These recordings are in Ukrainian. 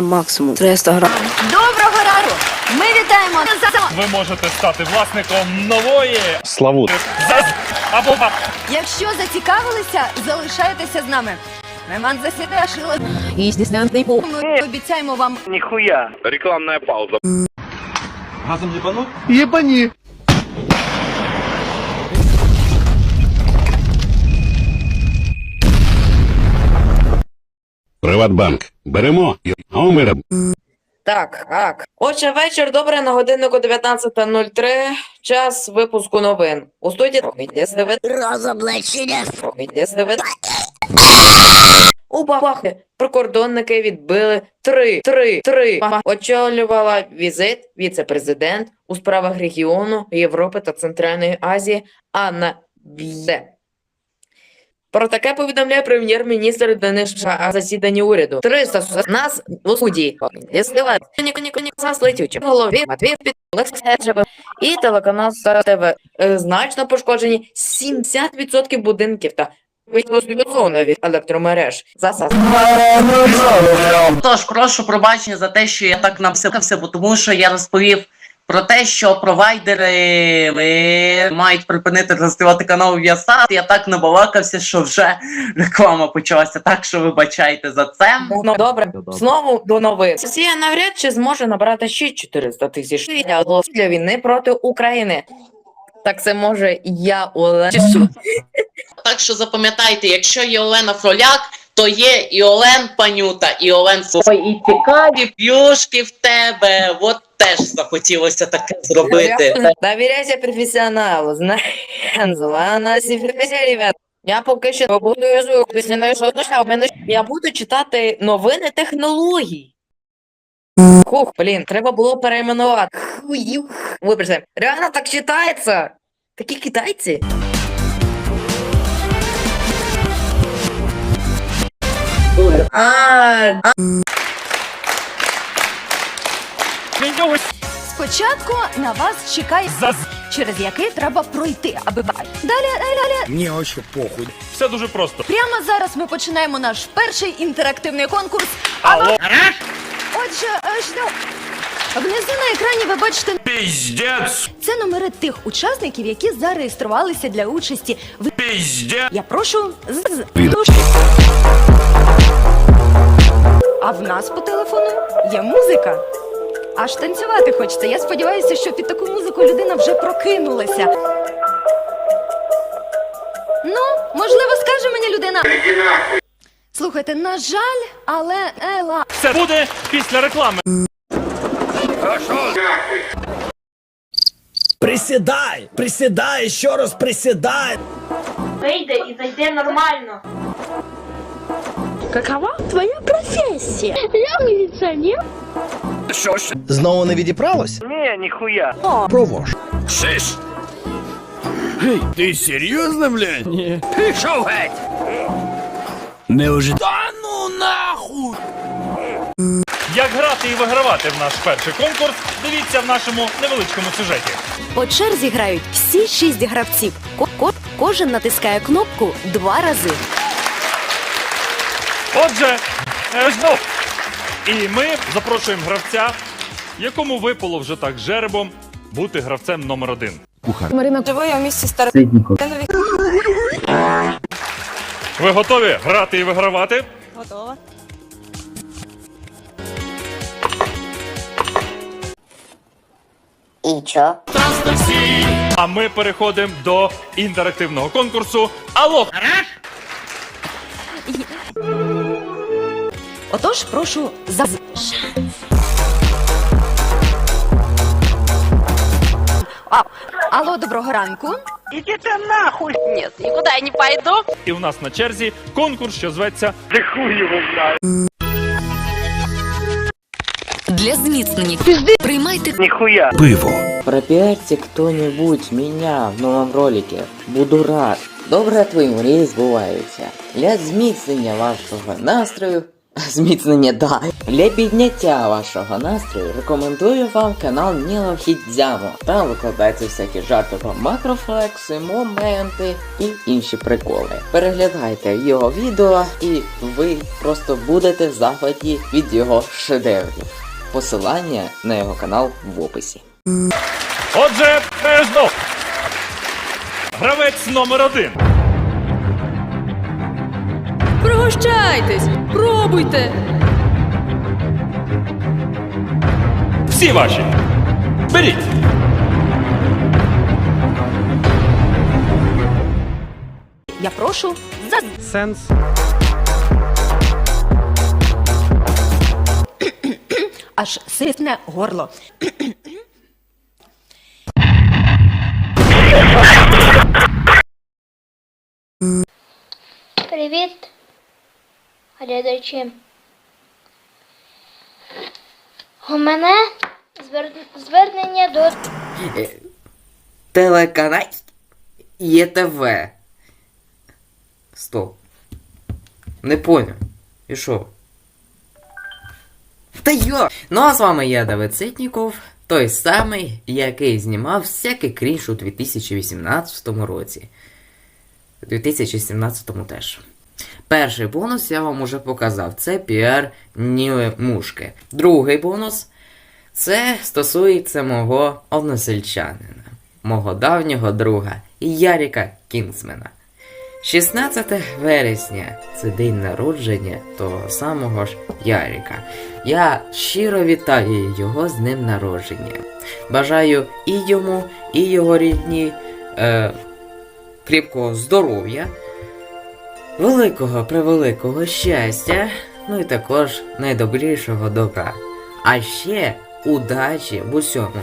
максимум 300 грам. Доброго ранку! Ми вітаємо за Ви можете стати власником нової Славут. Або. Якщо зацікавилися, залишайтеся з нами. Меман засідає шило. Ми обіцяємо вам Нихуя. Рекламная пауза. Ебани. Приватбанк. Беремо і номером. Так, так. Отже, вечір добре на годиннику 19.03. Час випуску новин. У студії Розоблачення. у Бахмуті прикордонники відбили три, три, три. Очолювала візит віце-президент у справах регіону Європи та Центральної Азії Анна Б'є. Про таке повідомляє прем'єр-міністр Денис на засіданні уряду. 300 нас у суді. Летючи. В голові Матвій Підлекседжев і телеканал ТВ. Е, Значно пошкоджені 70% будинків та відповідно від електромереж. Засаз. Тож прошу пробачення за те, що я так напсикався, бо тому що я розповів про те, що провайдери мають припинити роздавати канал Viasat. Я так набалакався, що вже реклама почалася. Так що вибачайте за це. Ну, добре, знову до новин. Росія навряд чи зможе набрати ще 400 тисяч для для війни проти України. Так це може я Олег. Так що запам'ятайте, якщо є Олена Фроляк, то є і Олен Панюта, і Олен Фо. І цікаві плюшки в тебе. От теж захотілося таке зробити. Довіряйся професіоналу, Анзела, ребят. Я поки що буду я буду читати новини технологій. Хух, блін, треба було перейменувати. Хуюх. Вибачте, реально так читається? Такі китайці? А, Для нього спочатку на вас чекає ЗАЗ. через який треба пройти, аби бай. Далі, далі, далі. Мне вообще похуй. Все дуже просто. Прямо зараз ми починаємо наш перший інтерактивний конкурс. Алло. Отже, аж ну, внизу на екрані ви бачите Піздець. це номери тих учасників, які зареєструвалися для участі в Піздець. Я прошу з з- А в нас по телефону є музика. Аж танцювати хочеться. Я сподіваюся, що під таку музику людина вже прокинулася. Ну, можливо, скаже мені людина. Слухайте, на жаль, але Ела. Це буде після реклами. Приседай! Приседай, еще раз приседай! Вийде і зайде нормально. Какова твоя професія? Я міліціонер. Знову не відібралось? Не, нихуя. Провож. Ты серьезно, блядь? Не. Пішов геть. Неужели... Да ну нахуй! Як грати і вигравати в наш перший конкурс, дивіться в нашому невеличкому сюжеті. По черзі грають всі шість гравців. Ко- ко- кожен натискає кнопку два рази. Отже, е, знов. І ми запрошуємо гравця, якому випало вже так жеребом бути гравцем номер один. Марина, живе я в місті Старе. Ви готові грати і вигравати? Готова. А ми переходимо до інтерактивного конкурсу. Алло! Отож, прошу за. А, алло, доброго ранку. Иди ты нахуй. Нет, никуда я не пойду. І у нас на черзі конкурс, що зветься хуй его знает. Для зміцнення приймайте Нихуя. Пиво. Пропиарьте кто-нибудь меня в новом ролике. Буду рад. Добре твої мрії збуваються. Для зміцнення вашого настрою Зміцнення да. Для підняття вашого настрою рекомендую вам канал Ніло Хідзямо. Там викладаються всякі жарти про макрофлекси, моменти і інші приколи. Переглядайте його відео і ви просто будете в захваті від його шедеврів. Посилання на його канал в описі. Отже, знов. Гравець номер один. Пригощайтесь, пробуйте. Всі ваші. Беріть. Я прошу за Сенс. аж сисне горло. Привіт, глядачі. У мене звер- звернення до Телеканал ЄТВ. Стоп. Не поняв. І що? Та йо! Ну а з вами я Давид Ситніков, той самий, який знімав всякий крінж у 2018 році. У 2017 теж. Перший бонус я вам уже показав. Це піар Ніли Мушки. Другий бонус це стосується мого односельчанина, мого давнього друга Яріка Кінсмена. 16 вересня це день народження того самого ж Яріка. Я щиро вітаю його з днем народження. Бажаю і йому, і його рідні е, кріпкого здоров'я, великого превеликого щастя, ну і також найдобрішого добра. А ще удачі в усьому.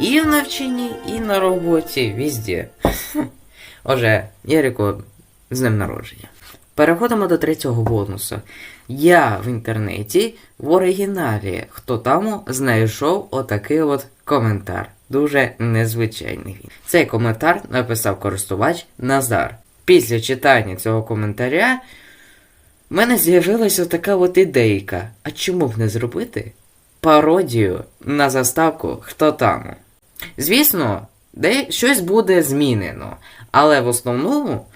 І в навчанні, і на роботі, везде. Отже, Ярику, з днем народження. Переходимо до третього бонусу. Я в інтернеті в оригіналі, хто там знайшов отакий от коментар. Дуже незвичайний. Цей коментар написав користувач Назар. Після читання цього коментаря в мене з'явилася така от ідейка. А чому б не зробити пародію на заставку Хто там? Звісно, де щось буде змінено, але в основному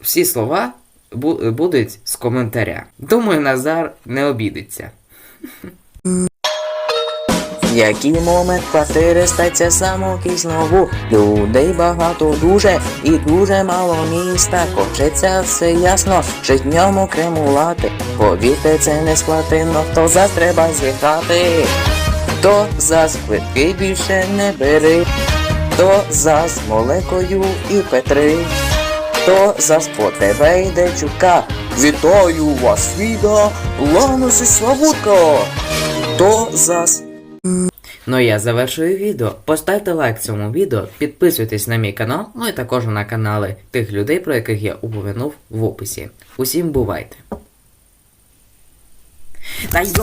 всі слова будуть з коментаря. Думаю, Назар не обідеться. Який момент квартири статься самотій знову? Людей багато дуже і дуже мало міста. Хочеться все ясно, чи днем окремувати Повірте, це не складно, хто за треба зіграти Хто за квитки більше не бери. Хто за молекою і Петри. Хто за по тебе йде чука Вітаю вас, віда, Лануси Славутко. Хто за Ну я завершую відео. Поставте лайк цьому відео, підписуйтесь на мій канал, ну і також на канали тих людей, про яких я упомянув в описі. Усім бувайте.